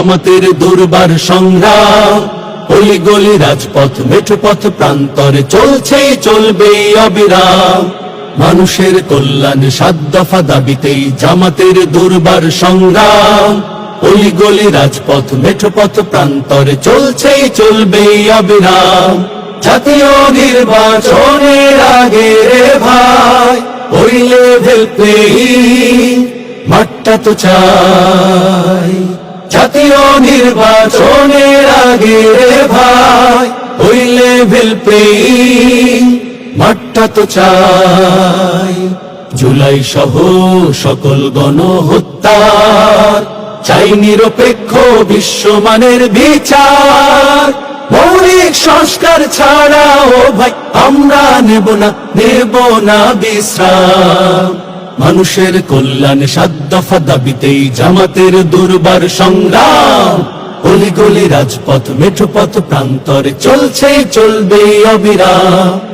আমাদের দুর্বার সংগ্রাম অলি গলি রাজপথ, মেঠোপথ প্রান্তরে চলছে, চলবে অবিরাম। মানুষের কল্যাণ সাত দফা দাবিতেই জামাতের দুর্বার সংগ্রাম অলি গলি রাজপথ, মেঠোপথ প্রান্তরে চলছে, চলবে অবিরাম। জাতীয় নির্বাচনের আগে রে ভাই ওই লেভেল মাঠটা তো চাই। জাতীয় নির্বাচনের আগে ভাই ওই লেভেল মাঠটা তো চাই। জুলাই সহ সকল গণহত্যার, চাই নিরপেক্ষ বিশ্বমানের বিচার। মৌলিক সংস্কার ছাড়া ও ভাই, আমরা নেব না নেব না বিশ্রাম। মানুষের কল্যাণ সাদ্দাফা দফা দাবিতেই জামাতের দুর্বার সংগ্রাম। গলি গলি রাজপথ, মেঠোপথ প্রান্তরে চলছে চলবে অবিরাম।